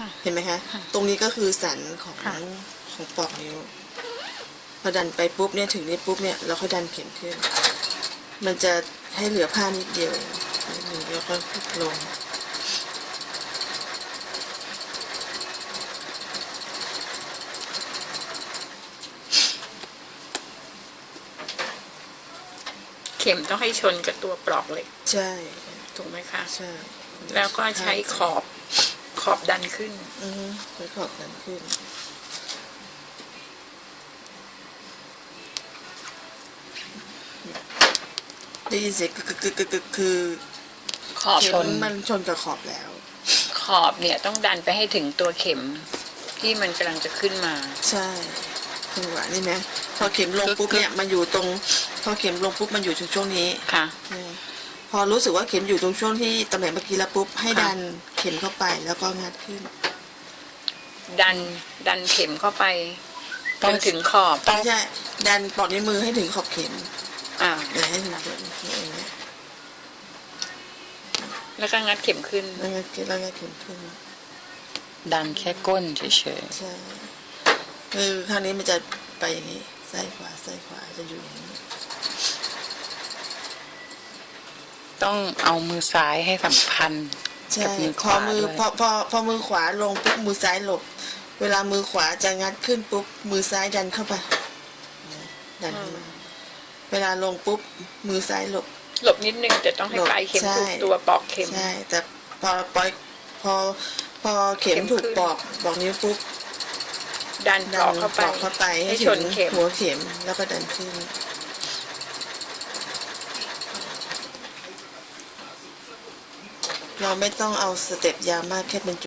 ค่ะ เห็นไหมคะ ค่ะตรงนี้ก็คือสันของค่ะ ของปลอกนิ้วพอดันไปปุ๊บเนี่ยถึงนี้ปุ๊บเนี่ยเราค่อยดันเข็มขึ้น มันจะให้เหลือผ้านิดเดียวนิดนึงแล้วก็ลง เข็มต้องให้ชนกับตัวปลอกเหล็กใช่ ถูกไหมคะ ใช่แล้วก็ใช้ขอบ ขอบดันขึ้น อือฮึใช้ขอบดันขึ้น ได้ยินเสียงกึกกึกกึกกึกกึกคือขอบเข็ชมนมันชนกับขอบแล้ว ขอบเนี่ยต้องดันไปให้ถึงตัวเข็ม ที่มันกำลังจะขึ้นมา ใช่จังหวะนี่ไหมพอเข็มลงปุ๊บเนี่ยมันอยู่ตรง พอเข็มลงปุ๊บมันอยู่ตรงช่วงนี้ค่ะ เนี่ย พอรู้สึกว่าเข็มอยู่ตรงช่วงที่ตำแหน่งเมื่อกี้แล้วปุ๊บให้ค่ะดันเข็มเข้าไปแล้วก็งัดขึ้น ดันดันเข็มเข้าไปจนถึงขอบไม่ใช่ดันปลอกนิ้วมือให้ถึงขอบเข็มอ่าอย่าให้ถึงเข็มอย่างเงี้ยแล้วก็งัดเข็มขึ้นแล้วงัดแล้วงัดเข็มขึ้นดันแค่ก้นเฉยใช่คือครั้งนี้มันจะไปอย่างนี้ซ้ายขวาซ้ายขวาจะอยู่อย่างนี้ ๆ ต้องเอามือซ้ายให้สัมพันธ์ใช่กับมือพขอวามือด้วยพอพอพอมือขวาลงปุ๊บมือซ้ายหลบ เวลามือขวาจะงัดขึ้นปุ๊บมือซ้ายดันเข้าไปดันเข้ามาเวลาลงปุ๊บมือซ้ายหลบ หลบนิดนึงแต่ต้องให้หลบปลายเข็มใช่ ถูกตัวปลอกเข็ม ใช่แต่พอปล่อยพอพอเข็มเข็มถูกขึ้น ปอกบอกนิ้วปุ๊บดันปดัลอกเข้าปไปอกเข้าไปให้ให้ถึชงนเข็มหัวเข็มแล้วก็ดันขึ้น เราไม่ต้องเอาสเต็ปยาวมากแค่เป็นจุ